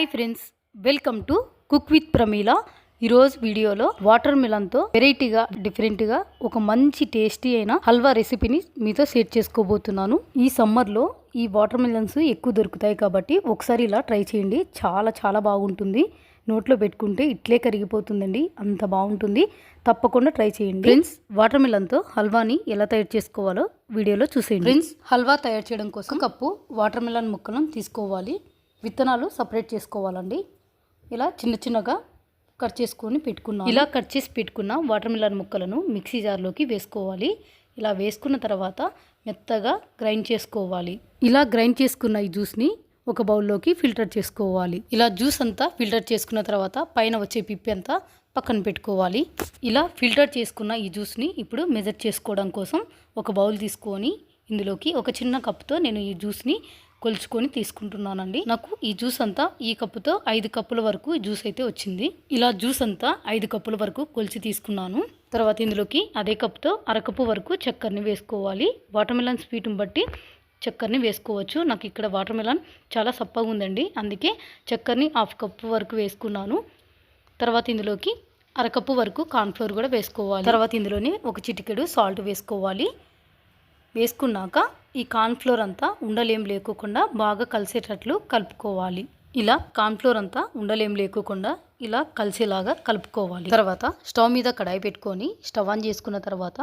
Hi friends welcome to cook with Pramila. ఈరోజు వీడియోలో water మిలన్తో వెరైటీగా డిఫరెంట్గా ఒక మంచి టేస్టీ అయిన హల్వా రెసిపీని మీతో షేర్ చేసుకోబోతున్నాను. ఈ సమ్మర్లో ఈ వాటర్ మిలన్స్ ఎక్కువ దొరుకుతాయి కాబట్టి ఒకసారి ఇలా ట్రై చేయండి. చాలా చాలా బాగుంటుంది. నోట్లో పెట్టుకుంటే ఇట్లే కరిగిపోతుందండి. అంత బాగుంటుంది. తప్పకుండా ట్రై చేయండి. ఫ్రెండ్స్ వాటర్ మిలన్తో హల్వాని ఎలా తయారు చేసుకోవాలో వీడియోలో చూసేయండి. ఫ్రెండ్స్ హల్వా తయారు చేయడం కోసం కప్పు వాటర్ మిలన్ ముక్కలను తీసుకోవాలి. విత్తనాలు సపరేట్ చేసుకోవాలండి. ఇలా చిన్న చిన్నగా కట్ చేసుకొని పెట్టుకున్నాం ఇలా కట్ చేసి పెట్టుకున్న వాటర్ మిలన్ ముక్కలను మిక్సీ జార్లోకి వేసుకోవాలి. ఇలా వేసుకున్న తర్వాత మెత్తగా గ్రైండ్ చేసుకోవాలి. ఇలా గ్రైండ్ చేసుకున్న ఈ జ్యూస్ని ఒక బౌల్లోకి ఫిల్టర్ చేసుకోవాలి. ఇలా జ్యూస్ అంతా ఫిల్టర్ చేసుకున్న తర్వాత పైన వచ్చే పిప్పి అంతా పక్కన పెట్టుకోవాలి. ఇలా ఫిల్టర్ చేసుకున్న ఈ జ్యూస్ని ఇప్పుడు మెజర్ చేసుకోవడం కోసం ఒక బౌల్ తీసుకొని ఇందులోకి ఒక చిన్న కప్తో నేను ఈ జ్యూస్ని కొలుచుకొని తీసుకుంటున్నానండి. నాకు ఈ జ్యూస్ అంతా ఈ కప్పుతో ఐదు కప్పుల వరకు జ్యూస్ అయితే వచ్చింది. ఇలా జ్యూస్ అంతా ఐదు కప్పుల వరకు కొలిచి తీసుకున్నాను. తర్వాత ఇందులోకి అదే కప్పుతో అరకప్పు వరకు చక్కెరని వేసుకోవాలి. వాటర్మెలన్ స్వీట్ని బట్టి చక్కెరని వేసుకోవచ్చు. నాకు ఇక్కడ వాటర్మెలన్ చాలా సప్పగా ఉందండి. అందుకే చక్కెరని హాఫ్ కప్పు వరకు వేసుకున్నాను. తర్వాత ఇందులోకి అరకప్పు వరకు కార్న్ఫ్లోర్ కూడా వేసుకోవాలి. తర్వాత ఇందులోనే ఒక చిటికెడు సాల్ట్ వేసుకోవాలి. వేసుకున్నాక ఈ కార్న్ఫ్లోర్ అంతా ఉండలేం లేకోకుండా బాగా కలిసేటట్లు కలుపుకోవాలి. ఇలా కార్న్ఫ్లోర్ అంతా ఉండలేం లేకోకుండా ఇలా కలిసేలాగా కలుపుకోవాలి. తర్వాత స్టవ్ మీద కడాయి పెట్టుకొని స్టవ్ ఆన్ చేసుకున్న తర్వాత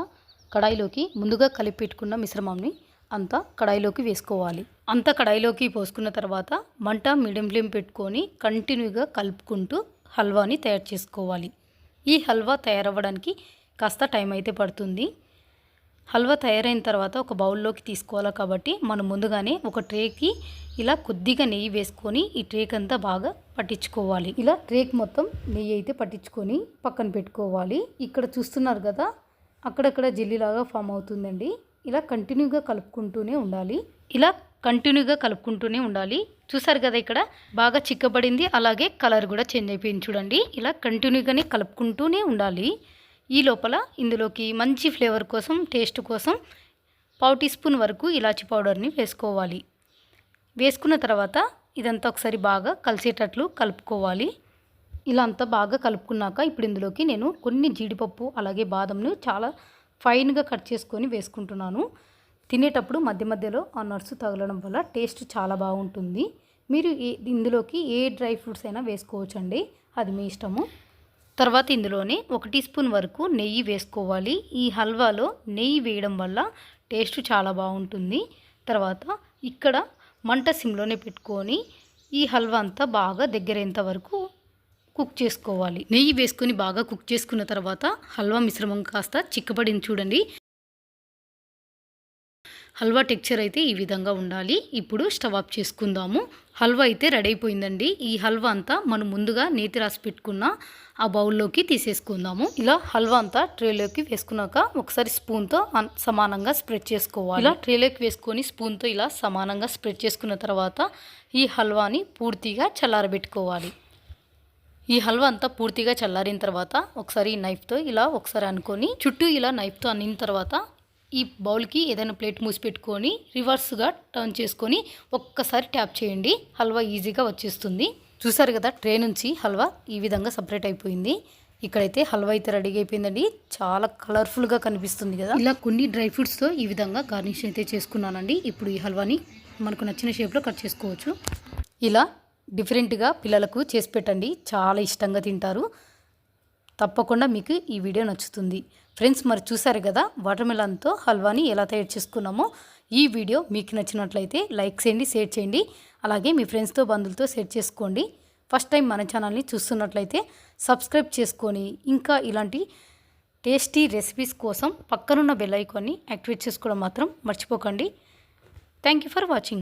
కడాయిలోకి ముందుగా కలిపి పెట్టుకున్న మిశ్రమాన్ని అంతా కడాయిలోకి వేసుకోవాలి. అంతా కడాయిలోకి పోసుకున్న తర్వాత మంట మీడియం ఫ్లేమ్ పెట్టుకొని కంటిన్యూగా కలుపుకుంటూ హల్వాని తయారు చేసుకోవాలి. ఈ హల్వా తయారవ్వడానికి కాస్త టైం అయితే పడుతుంది. హల్వా తయారైన తర్వాత ఒక బౌల్లోకి తీసుకోవాలి కాబట్టి మనం ముందుగానే ఒక ట్రేకి ఇలా కొద్దిగా నెయ్యి వేసుకొని ఈ ట్రేక్ అంతా బాగా పట్టించుకోవాలి. ఇలా ట్రేక్ మొత్తం నెయ్యి అయితే పట్టించుకొని పక్కన పెట్టుకోవాలి. ఇక్కడ చూస్తున్నారు కదా అక్కడక్కడ జెల్లీలాగా ఫామ్ అవుతుందండి. ఇలా కంటిన్యూగా కలుపుకుంటూనే ఉండాలి. ఇలా కంటిన్యూగా కలుపుకుంటూనే ఉండాలి. చూసారు కదా ఇక్కడ బాగా చిక్కబడింది అలాగే కలర్ కూడా చేంజ్ అయిపోయింది చూడండి. ఇలా కంటిన్యూగానే కలుపుకుంటూనే ఉండాలి. ఈ లోపల ఇందులోకి మంచి ఫ్లేవర్ కోసం టేస్ట్ కోసం పావు టీ స్పూన్ వరకు ఇలాచి పౌడర్ని వేసుకోవాలి. వేసుకున్న తర్వాత ఇదంతా ఒకసారి బాగా కలిసేటట్లు కలుపుకోవాలి. ఇలా అంతా బాగా కలుపుకున్నాక ఇప్పుడు ఇందులోకి నేను కొన్ని జీడిపప్పు అలాగే బాదంను చాలా ఫైన్గా కట్ చేసుకొని వేసుకుంటున్నాను. తినేటప్పుడు మధ్య మధ్యలో ఆ నర్సు తగలడం వల్ల టేస్ట్ చాలా బాగుంటుంది. మీరు ఇందులోకి ఏ డ్రై ఫ్రూట్స్ అయినా వేసుకోవచ్చండి. అది మీ ఇష్టము. తర్వాత ఇందులోనే ఒక టీ స్పూన్ వరకు నెయ్యి వేసుకోవాలి. ఈ హల్వాలో నెయ్యి వేయడం వల్ల టేస్ట్ చాలా బాగుంటుంది. తర్వాత ఇక్కడ మంట సిమ్లోనే పెట్టుకొని ఈ హల్వా అంతా బాగా దగ్గరేంత వరకు కుక్ చేసుకోవాలి. నెయ్యి వేసుకొని బాగా కుక్ చేసుకున్న తర్వాత హల్వా మిశ్రమం కాస్త చిక్కబడింది చూడండి. హల్వా టెక్చర్ అయితే ఈ విధంగా ఉండాలి. ఇప్పుడు స్టవ్ ఆఫ్ చేసుకుందాము. హల్వా అయితే రెడీ అయిపోయిందండి. ఈ హల్వా అంతా మనం ముందుగా నేతి రాసి పెట్టుకున్న ఆ బౌల్లోకి తీసేసుకుందాము. ఇలా హల్వా అంతా ట్రేలోకి వేసుకున్నాక ఒకసారి స్పూన్తో సమానంగా స్ప్రెడ్ చేసుకోవాలి. ఇలా ట్రేలోకి వేసుకొని స్పూన్తో ఇలా సమానంగా స్ప్రెడ్ చేసుకున్న తర్వాత ఈ హల్వాని పూర్తిగా చల్లారబెట్టుకోవాలి. ఈ హల్వా అంతా పూర్తిగా చల్లారిన తర్వాత ఒకసారి నైఫ్తో ఇలా ఒకసారి అనుకొని చుట్టూ ఇలా నైఫ్తో అన్నిన తర్వాత ఈ బౌల్కి ఏదైనా ప్లేట్ మూసి పెట్టుకొని రివర్స్గా టర్న్ చేసుకొని ఒక్కసారి ట్యాప్ చేయండి. హల్వా ఈజీగా వచ్చేస్తుంది. చూసారు కదా ట్రే నుంచి హల్వా ఈ విధంగా సపరేట్ అయిపోయింది. ఇక్కడైతే హల్వా అయితే రెడీ అయిపోయిందండి. చాలా కలర్ఫుల్గా కనిపిస్తుంది కదా. ఇలా కొన్ని డ్రై ఫ్రూట్స్తో ఈ విధంగా గార్నిష్ అయితే చేసుకున్నానండి. ఇప్పుడు ఈ హల్వాని మనకు నచ్చిన షేప్లో కట్ చేసుకోవచ్చు. ఇలా డిఫరెంట్గా పిల్లలకు చేసి పెట్టండి. చాలా ఇష్టంగా తింటారు. తప్పకుండా మీకు ఈ వీడియో నచ్చుతుంది. ఫ్రెండ్స్ మరి చూసారు కదా వాటర్మెలన్తో హల్వాని ఎలా తయారు చేసుకున్నామో? ఈ వీడియో మీకు నచ్చినట్లయితే లైక్ చేయండి షేర్ చేయండి. అలాగే మీ ఫ్రెండ్స్తో బంధువులతో షేర్ చేసుకోండి. ఫస్ట్ టైం మన ఛానల్ని చూస్తున్నట్లయితే సబ్స్క్రైబ్ చేసుకొని ఇంకా ఇలాంటి టేస్టీ రెసిపీస్ కోసం పక్కనున్న బెల్ ఐకాన్ని యాక్టివేట్ చేసుకోవడం మాత్రం మర్చిపోకండి. Thank you for watching.